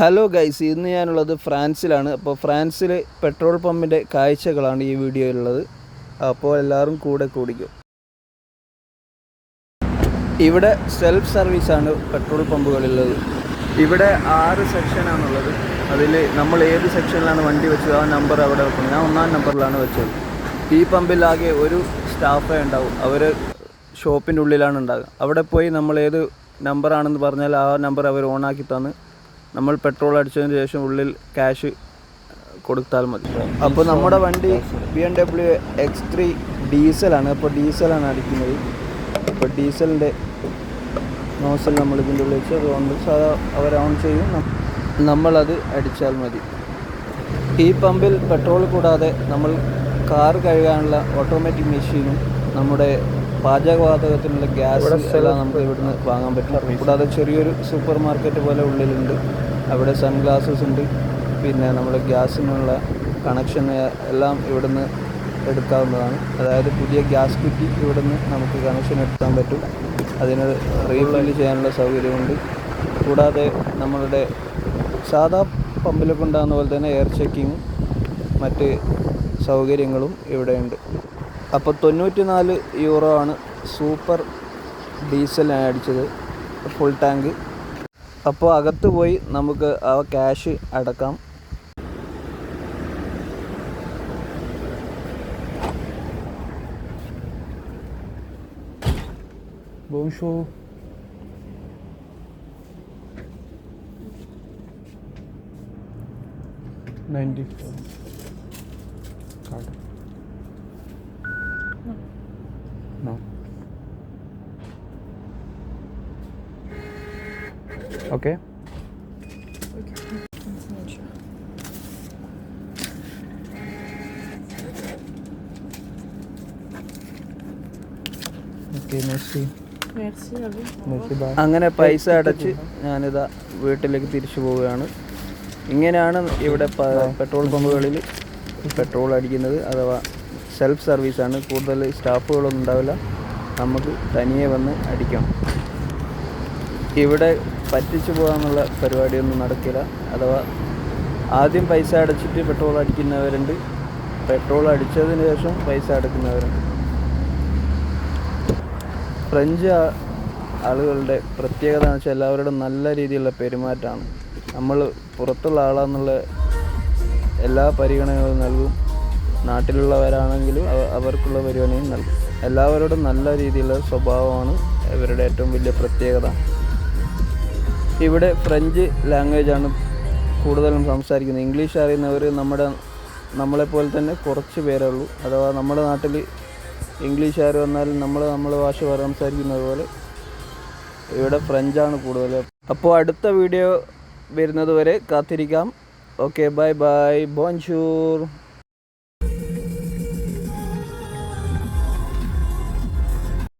Hello guys ഇന്ന് ഞാനുള്ളത് ഫ്രാൻസിലാണ്. അപ്പോൾ ഫ്രാൻസിൽ പെട്രോൾ പമ്പിന്റെ കാഴ്ചകളാണ് ഈ വീഡിയോയിലുള്ളത്. അപ്പോൾ എല്ലാവരും കൂടെ കൂടിക്കും. ഇവിടെ സെൽഫ് സർവീസാണ് പെട്രോൾ പമ്പുകളുള്ളത് ഇവിടെ ആറ് സെക്ഷനാണുള്ളത് അതിൽ നമ്മൾ ഏത് സെക്ഷനിലാണ് വണ്ടി വെച്ചത്? ആ നമ്പർ അവിടെ വെക്കണം ഞാൻ ഒന്നാം നമ്പറിലാണ് വെച്ചത്. ഈ പമ്പിലാകെ ഒരു സ്റ്റാഫേ ഉണ്ടാവും. അവർ ഷോപ്പിന്റെ ഉള്ളിലാണ് ഉണ്ടാകുക അവിടെ പോയി നമ്മൾ ഏത് നമ്പറാണെന്ന് പറഞ്ഞാൽ ആ നമ്പർ അവർ ഓണാക്കി തന്ന് നമ്മൾ പെട്രോൾ അടിച്ചതിന് ശേഷം ഉള്ളിൽ ക്യാഷ് കൊടുത്താൽ മതി. അപ്പോൾ നമ്മുടെ വണ്ടി B M W X three ഡീസലാണ് അപ്പോൾ ഡീസലാണ് അടിക്കുന്നത്. അപ്പോൾ ഡീസലിന്റെ നോസൽ നമ്മൾ ഇതിന്റെ ഉള്ളിൽ വെച്ച് അതുകൊണ്ട് സാധാ അവർ ഓൺ ചെയ്യും. നമ്മളത് അടിച്ചാൽ മതി. ഈ പമ്പിൽ പെട്രോൾ കൂടാതെ നമ്മൾ കാർ കഴുകാനുള്ള ഓട്ടോമാറ്റിക് മെഷീനും നമ്മുടെ പാചകവാതകത്തിനുള്ള ഗ്യാസ് എല്ലാം നമുക്ക് ഇവിടുന്ന് വാങ്ങാൻ പറ്റും. കൂടാതെ ചെറിയൊരു സൂപ്പർ മാർക്കറ്റ് പോലെ ഉള്ളിലുണ്ട്. അവിടെ സൺഗ്ലാസസ് ഉണ്ട്. പിന്നെ നമ്മുടെ ഗ്യാസിനുള്ള കണക്ഷൻ എല്ലാം ഇവിടുന്ന് എടുക്കാവുന്നതാണ്. അതായത് പുതിയ ഗ്യാസ് കുറ്റി ഇവിടുന്ന് നമുക്ക് കണക്ഷൻ എടുക്കാൻ പറ്റും. അതിന് റീഫില്ല് ചെയ്യാനുള്ള സൗകര്യമുണ്ട്. കൂടാതെ നമ്മളുടെ സാധാ പമ്പിലൊക്കെ ഉണ്ടാകുന്ന പോലെ തന്നെ എയർ ചെക്കിങ്ങും മറ്റ് സൗകര്യങ്ങളും ഇവിടെയുണ്ട്. അപ്പോൾ തൊണ്ണൂറ്റി നാല് യൂറോ ആണ് സൂപ്പർ ഡീസൽ അടിച്ചത് ഫുൾ ടാങ്ക് അപ്പോൾ അകത്ത് പോയി നമുക്ക് ആ ക്യാഷ് അടക്കാം Bonjour. Ninety four. Card. Okay vous. അങ്ങനെ പൈസ അടച്ച് ഞാനിതാ വീട്ടിലേക്ക് തിരിച്ചു പോവുകയാണ്. ഇങ്ങനെയാണ് ഇവിടെ പെട്രോൾ പമ്പുകളിൽ പെട്രോൾ അടിക്കുന്നത്. അഥവാ സെൽഫ് സർവീസാണ് കൂടുതൽ സ്റ്റാഫുകളൊന്നും ഉണ്ടാവില്ല. നമുക്ക് തനിയെ വന്ന് അടിക്കാം. ഇവിടെ പറ്റിച്ചു പോകാനുള്ള പരിപാടിയൊന്നും നടക്കില്ല. അഥവാ ആദ്യം പൈസ അടച്ചിട്ട് പെട്രോൾ അടിക്കുന്നവരുണ്ട്. പെട്രോൾ അടിച്ചതിന് ശേഷം പൈസ അടക്കുന്നവരുണ്ട്. ഫ്രഞ്ച് ആളുകളുടെ പ്രത്യേകത എന്ന് വെച്ചാൽ എല്ലാവരുടെ നല്ല രീതിയിലുള്ള പെരുമാറ്റമാണ്. നമ്മൾ പുറത്തുള്ള ആളാന്നുള്ള എല്ലാ പരിഗണനകളും നൽകും. നാട്ടിലുള്ളവരാണെങ്കിലും അവർക്കുള്ള പരിഗണനയും നൽകും. എല്ലാവരോടും നല്ല രീതിയിലുള്ള സ്വഭാവമാണ് ഇവരുടെ ഏറ്റവും വലിയ പ്രത്യേകത. ഇവിടെ ഫ്രഞ്ച് ലാംഗ്വേജാണ് കൂടുതലും സംസാരിക്കുന്നത്. ഇംഗ്ലീഷ് അറിയുന്നവർ നമ്മുടെ നമ്മളെപ്പോലെ തന്നെ കുറച്ച് പേരേ ഉള്ളൂ. അഥവാ നമ്മുടെ നാട്ടിൽ ഇംഗ്ലീഷ് ആര് വന്നാലും നമ്മൾ നമ്മൾ ഭാഷ സംസാരിക്കുന്നത് പോലെ ഇവിടെ ഫ്രഞ്ചാണ് കൂടുതൽ അപ്പോൾ അടുത്ത വീഡിയോ വരുന്നത് വരെ കാത്തിരിക്കാം. Okay bye bye ബോൺഷൂർ